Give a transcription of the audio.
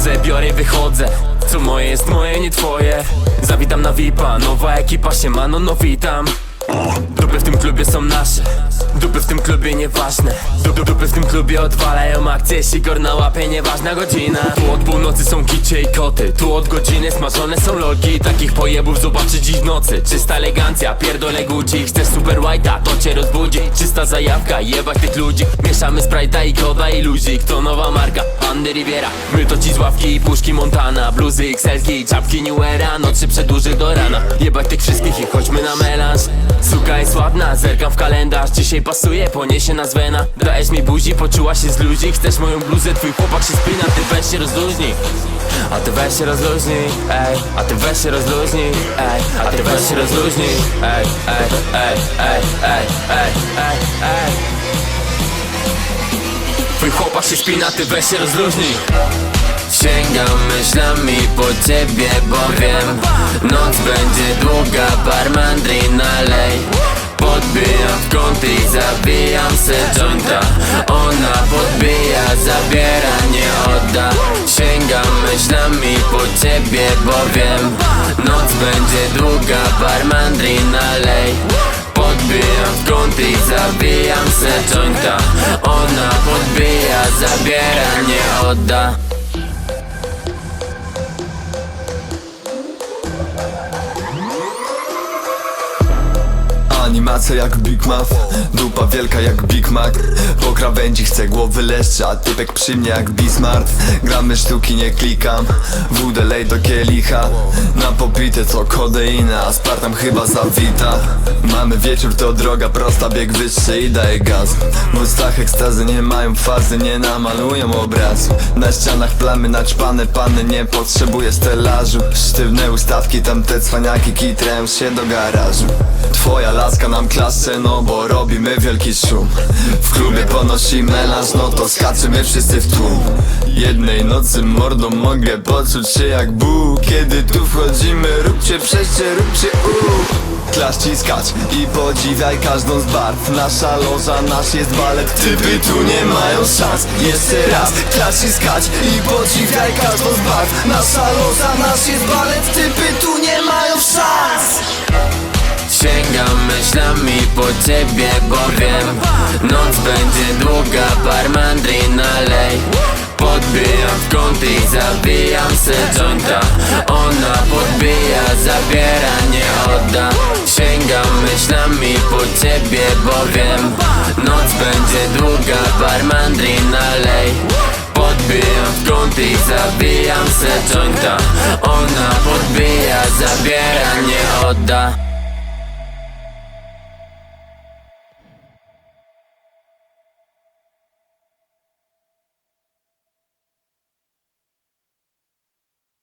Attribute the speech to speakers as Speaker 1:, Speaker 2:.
Speaker 1: Wchodzę, biorę wychodzę. Co moje jest moje, nie twoje. Zawitam na VIPa, nowa ekipa się ma, no no witam. Dupy w tym klubie są nasze Dupy w tym klubie nieważne. Dupy, dupy w tym klubie odwalają akcje Sigor na łapie, nieważna godzina. Tu od północy są kicie i koty Tu od godziny smażone są lolki. Takich pojebów zobaczy dziś w nocy. Czysta elegancja, pierdolę Gucci. Chcesz super white'a, to cię rozbudzi. Czysta zajawka, jebać tych ludzi. Mieszamy Sprite'a i koda i luzik To nowa marka, Andy Riviera My to ci z ławki i puszki Montana. Bluzy XL-ki, czapki New Era Nocy przedłuży do rana. Jebać tych wszystkich i chodźmy na melanż. Suka jest ładna, zerkam w kalendarz. Dzisiaj pasuje, poniesie nazwę na Dajesz mi buzi, poczuła się z ludzi. Chcesz moją bluzę, twój chłopak się spina. Ty weź się rozluźnij. A ty weź się rozluźnij, ej. A ty weź się rozluźnij, ej. A ty weź się rozluźnij, ej Ej, ej, ej, ej, ej, ej, ej. Twój chłopak się spina, ty weź się rozluźnij. Sięgam myślami po ciebie, bo wiem Noc będzie długa. Zabiera, nie odda. Sięgam myślami po ciebie, bo wiem Noc będzie długa, barmandry nalej. Podbijam w kąt i zabijam se jointa. Ona podbija, zabiera, nie odda
Speaker 2: Animacja jak Big Mac. Dupa wielka jak Big Mac. Po krawędzi chcę głowy leszcze A typek przy mnie jak Bismarck. Gramy sztuki, nie klikam. Wódę lej do kielicha. Na popite co kodeina A Spartam chyba zawita. Mamy wieczór, to droga prosta Bieg wyższy i daje gaz. W ustach ekstazy nie mają fazy Nie namalują obrazu. Na ścianach plamy naćpane Panny nie potrzebuję stelażu. Sztywne ustawki, tam te cwaniaki Kitrają się do garażu. Twoja laska nam klaszcze, no bo robimy wielki szum. W klubie ponosi melanż, no to skaczymy wszyscy w tłum. Jednej nocy mordą mogę poczuć się jak Bóg. Kiedy tu wchodzimy, róbcie przejście, róbcie uuu Klaszcz i i podziwiaj każdą z barw. Nasza loża, nasz jest balet Typy tu nie mają szans. Jeszcze raz Klaszcz i i podziwiaj każdą z barw. Nasza loża, nasz jest balet Typy tu nie mają szans
Speaker 1: Sięgam myślami po ciebie, bo wiem Noc będzie długa, barmandry nalej Podbijam w kąt i zabijam se jointa Ona podbija, zabiera, nie odda. Sięgam myślami po ciebie, bo wiem Noc będzie długa, barmandry nalej Podbijam w kąt i zabijam se jointa Ona podbija, zabiera, nie odda